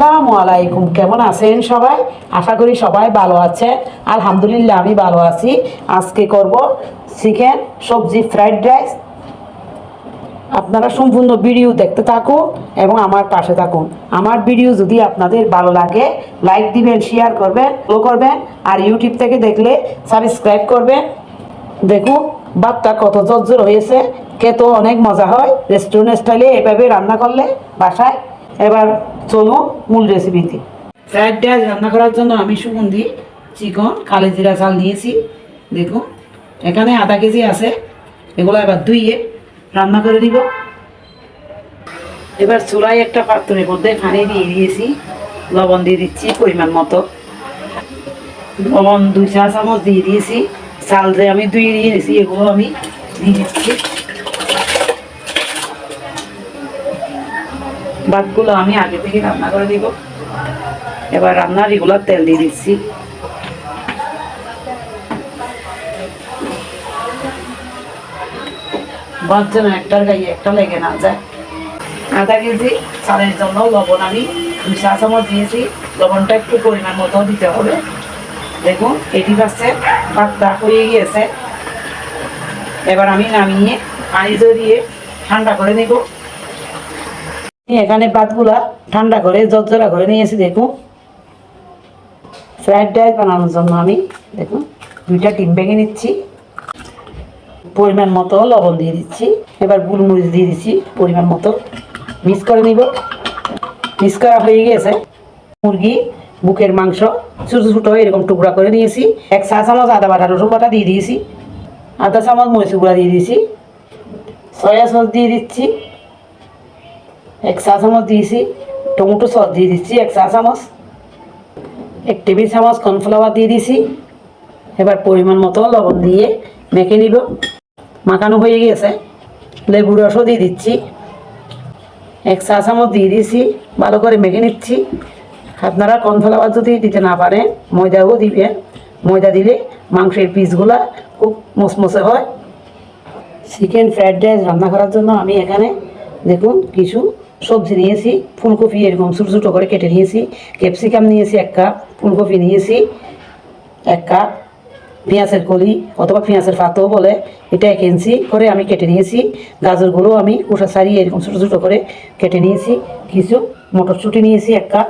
আসসালামু আলাইকুম। কেমন আছেন সবাই? আশা করি সবাই ভালো আছেন। আলহামদুলিল্লাহ, আমি ভালো আছি। আজকে করব চিকেন সবজি ফ্রাইড রাইস। আপনারা সম্পূর্ণ ভিডিও দেখতে থাকুন এবং আমার পাশে থাকুন। আমার ভিডিও যদি আপনাদের ভালো লাগে, লাইক দিবেন শেয়ার করবেন ফলো করবেন, আর ইউটিউব থেকে দেখলে সাবস্ক্রাইব করবেন। দেখুন, ভাতটা কত জর্জর হয়েছে, খেতেও অনেক মজা হয়। রেস্টুরেন্ট স্টাইলে এভাবে রান্না করলে বাসায় এবার চলো মূল রেসিপিতে ফ্রাইড রাইস রান্না করার জন্য আমি সুগন্ধি, চিকন, কালি জিরা চাল নিয়েছি। দেখুন, এখানে আধা কেজি আছে। এগুলো এবার ধুইয়ে রান্না করে দিব এবার চুলায় একটা পাত্রের মধ্যে পানি দিয়ে দিয়েছি। লবণ দিয়ে দিচ্ছি পরিমাণ মতো। লবণ দুই চা চামচ দিয়ে দিয়েছি। চাল যে আমি দুই দিয়েছি এগুলো আমি দিয়ে দিচ্ছি। ভাতগুলো আমি আগে থেকে রান্না করে দিব। এবার রান্নার রেগুলার তেল দিয়ে দিচ্ছি। ভাত যেন একটার গায়ে একটা লেগে না যায়। আধা কেজি চালের জন্য লবণ আমি দুই চা চামচ দিয়েছি। লবণটা একটু পরিমাণ মতো দিতে হবে। দেখুন, এটি পাচ্ছে ভাতটা হয়ে গিয়েছে। এবার আমি নামিয়ে পানি দিয়ে ঠান্ডা করে নেব। এখানে ভাতগুলা ঠান্ডা করে জর্জরা করে নিয়েছি দেখুন ফ্রাইড রাইস বানানোর জন্য আমি দেখুন দুইটা ডিম ভেঙে নিচ্ছি। পরিমাণ মতো লবণ দিয়ে দিচ্ছি। এবার গুলমরিচ দিয়ে দিচ্ছি পরিমাণ মতো। মিক্স করে নিব। মিক্স করা হয়ে গেছে। মুরগি, বুকের মাংস, ছোটো ছোটো এরকম টুকরা করে নিয়েছি। এক চা চামচ আদা বাটা, রসুন বাটা দিয়ে দিয়েছি। আধা চামচ মরিচ গুঁড়া দিয়ে দিয়েছি। সয়া সস দিয়ে দিচ্ছি। এক চা চামচ দিয়েছি টমেটো সস দিয়ে দিচ্ছি এক চা চামচ এক টেবিল চামচ কর্নফ্লাওয়ার দিয়ে দিয়েছি এবার পরিমাণ মতো লবণ দিয়ে মেখে নিব মাখানো হয়ে গেছে লেবু রসও দিয়ে দিচ্ছি এক চা চামচ দিয়ে দিয়েছি ভালো করে মেখে নিচ্ছি আপনারা কর্নফ্লাওয়ার যদি দিতে না পারেন ময়দাও দিবেন ময়দা দিলে মাংসের পিসগুলা খুব মসমসে হয় চিকেন ফ্রাইড রাইস রান্না করার জন্য আমি এখানে দেখুন কিছু সবজি নিয়েছি, ফুলকপি এরকম ছোটো ছোটো করে কেটে নিয়েছি, ক্যাপসিকাম নিয়েছি এক কাপ, ফুলকপি নিয়েছি এক কাপ, পেঁয়াজের কলি অথবা পেঁয়াজের পাতাও বলে এটা এক ইঞ্চি করে আমি কেটে নিয়েছি গাজরগুলো আমি কুসা সারিয়ে এরকম ছোটো ছোটো করে কেটে নিয়েছি, কিছু মটরশুঁটি নিয়েছি এক কাপ।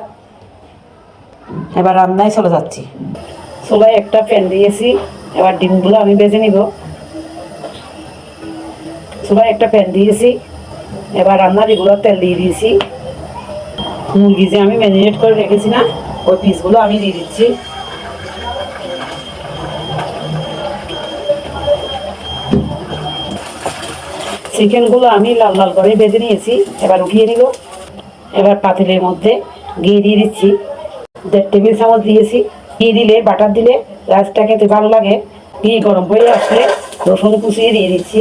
এবার রান্নায় চলে যাচ্ছি। চুলায় একটা প্যান দিয়েছি, এবার ডিমগুলো আমি বেজে নিব। চুলায় একটা প্যান দিয়েছি এবার রান্নার এগুলো তেল দিয়ে দিয়েছি, মুরগি যে আমি ম্যারিনেট করে রেখেছি না, ওই পিসগুলো আমি দিয়ে দিচ্ছি। চিকেনগুলো আমি লাল লাল করে বেজে নিয়েছি, এবার উঠিয়ে নিব এবার পাতিলের মধ্যে ঘি দিয়ে দিচ্ছি। দেড় টেবিল চামচ দিয়েছি। ঘি দিলে বাটার দিলে রাইসটা খেতে ভালো লাগে। ঘি গরম হয়ে আসলে রসুন কুচিয়ে দিয়ে দিচ্ছি।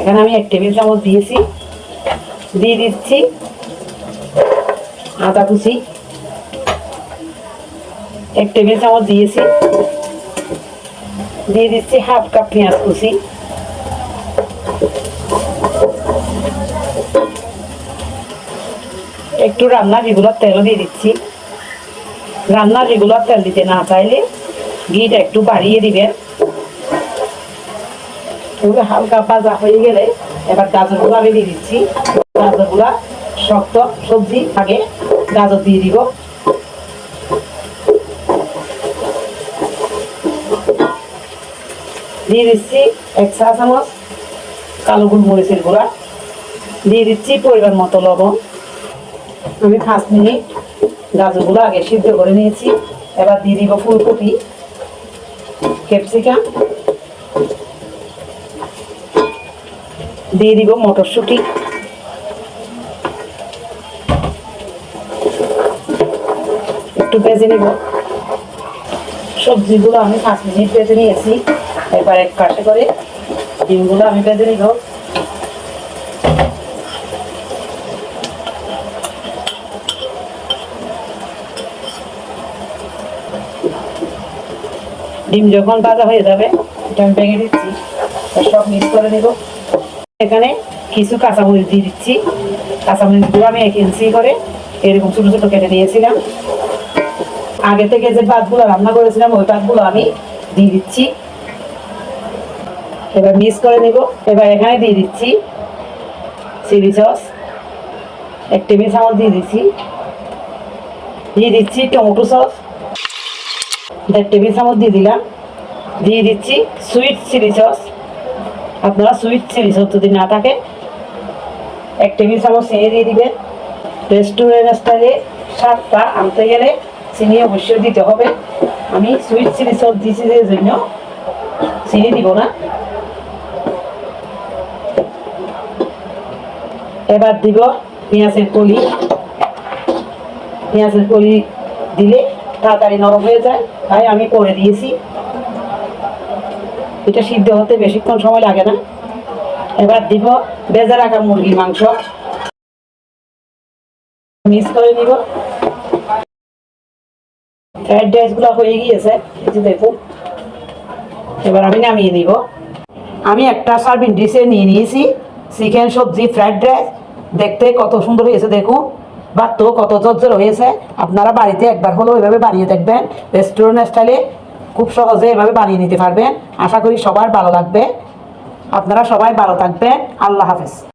এখানে আমি এক টেবিল চামচ দিয়েছি। দিয়ে দিচ্ছি আদা কুচি। এক টেবিল চামচ দিয়েছি। দিয়ে দিচ্ছি হাফ কাপ পেঁয়াজ কুচি। একটু রান্নার রেগুলার তেলও দিয়ে দিচ্ছি। রান্নার রেগুলার তেল দিতে না চাইলে ঘিটা একটু বাড়িয়ে দিবেন। হালকা ভাজা হয়ে গেলে এবার গাজরগুলো আমি দিয়ে দিচ্ছি। গাজরগুলা শক্ত সবজি আগে গাজর দিয়ে দিব। দিয়ে দিচ্ছি এক চা চামচ কালো গোলমরিচের গুঁড়া। দিয়ে দিচ্ছি পরিমাণ মতো লবণ। আমি পাঁচ মিনিট গাজরগুলো আগে সিদ্ধ করে নিয়েছি। এবার দিয়ে দিব ফুলকপি, ক্যাপসিকাম। দিয়ে দিব মটরশুঁটি। একটু ভেজে নিব। সবজিগুলো আমি পাঁচ মিনিট ভেজে নিয়েছি। এবার এক পাশে করে ডিমগুলো আমি ভেজে নিব। ডিম যখন ভাজা হয়ে যাবে, এটা আমি ভেঙে দিচ্ছি। সব মিক্স করে নেব। এখানে কিছু কাঁচামরিচ দিয়ে দিচ্ছি। কাঁচামরিচগুলো আমি এক ইঞ্চি করে এরকম ছোটো ছোটো কেটে নিয়েছিলাম। আগে থেকে যে ভাতগুলো রান্না করেছিলাম, ওই ভাতগুলো আমি দিয়ে দিচ্ছি। এবার মিক্স করে নেব। এবার এখানে দিয়ে দিচ্ছি চিলি সস এক টেবিল চামচ দিয়ে দিচ্ছি। দিয়ে দিচ্ছি টমেটো সস দেড় টেবিল চামচ দিয়ে দিলাম। দিয়ে দিচ্ছি সুইট চিলি সস আপনারা সুইট চিলি সস যদি না থাকে, এক টেবিল চামচ চিনি দিয়ে দিবেন। রেস্টুরেন্ট স্টাইলে স্বাদটা আনতে গেলে চিনি অবশ্যই দিতে হবে। আমি সুইট চিলি সস দিয়েছি যে জন্য। চিনি দিব না। এবার দিব পেঁয়াজের কলি। পেঁয়াজের কলি দিলে তাড়াতাড়ি নরম হয়ে যায়। তাই আমি করে দিয়েছি। এটা সিদ্ধ হতে বেশিক্ষণ সময় লাগে না। এবার দিব বেজে রাখা মুরগির মাংস। মিক্স করে নিব। আমি নামিয়ে আমি একটা নিয়েছি, চিকেন সবজি রাইস। দেখতে কত সুন্দর হয়েছে, দেখুন। কত হয়েছে। আপনারা বাড়িতে একবার হলেও এভাবে বানিয়ে দেখবেন। রেস্টুরেন্ট স্টাইলে খুব সহজে এভাবে বানিয়ে নিতে পারবেন। আশা করি সবার ভালো লাগবে। আপনারা সবাই ভালো থাকবেন। আল্লাহ হাফেজ।